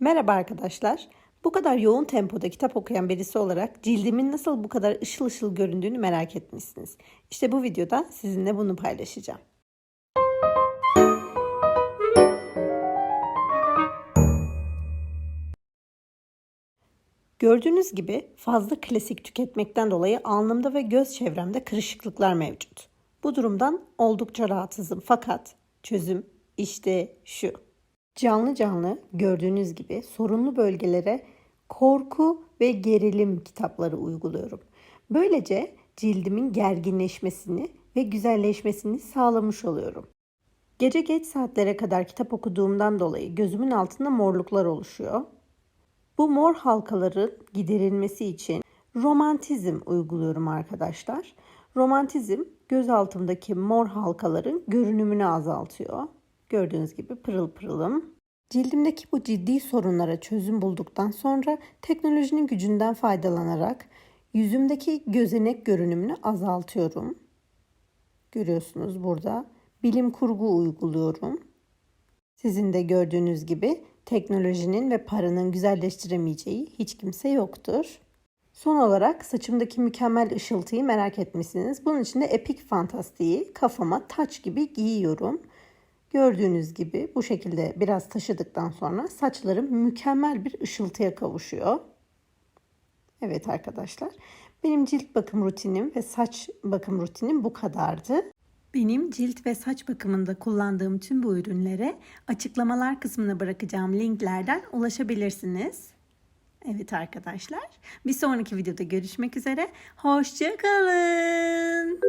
Merhaba arkadaşlar. Bu kadar yoğun tempoda kitap okuyan birisi olarak cildimin nasıl bu kadar ışıl ışıl göründüğünü merak etmişsiniz. İşte bu videoda sizinle bunu paylaşacağım. Gördüğünüz gibi fazla klasik tüketmekten dolayı alnımda ve göz çevremde kırışıklıklar mevcut. Bu durumdan oldukça rahatsızım fakat çözüm işte şu. Canlı canlı gördüğünüz gibi sorunlu bölgelere korku ve gerilim kitapları uyguluyorum. Böylece cildimin gerginleşmesini ve güzelleşmesini sağlamış oluyorum. Gece geç saatlere kadar kitap okuduğumdan dolayı gözümün altında morluklar oluşuyor. Bu mor halkaların giderilmesi için romantizm uyguluyorum arkadaşlar. Romantizm göz altımdaki mor halkaların görünümünü azaltıyor. Gördüğünüz gibi pırıl pırılım. Cildimdeki bu ciddi sorunlara çözüm bulduktan sonra teknolojinin gücünden faydalanarak yüzümdeki gözenek görünümünü azaltıyorum. Görüyorsunuz burada bilim kurgu uyguluyorum. Sizin de gördüğünüz gibi teknolojinin ve paranın güzelleştiremeyeceği hiç kimse yoktur. Son olarak saçımdaki mükemmel ışıltıyı merak etmişsiniz. Bunun için de Epic Fantastiği kafama taç gibi giyiyorum. Gördüğünüz gibi bu şekilde biraz taşıdıktan sonra saçlarım mükemmel bir ışıltıya kavuşuyor. Evet arkadaşlar, benim cilt bakım rutinim ve saç bakım rutinim bu kadardı. Benim cilt ve saç bakımında kullandığım tüm bu ürünlere açıklamalar kısmına bırakacağım linklerden ulaşabilirsiniz. Evet arkadaşlar, bir sonraki videoda görüşmek üzere. Hoşçakalın.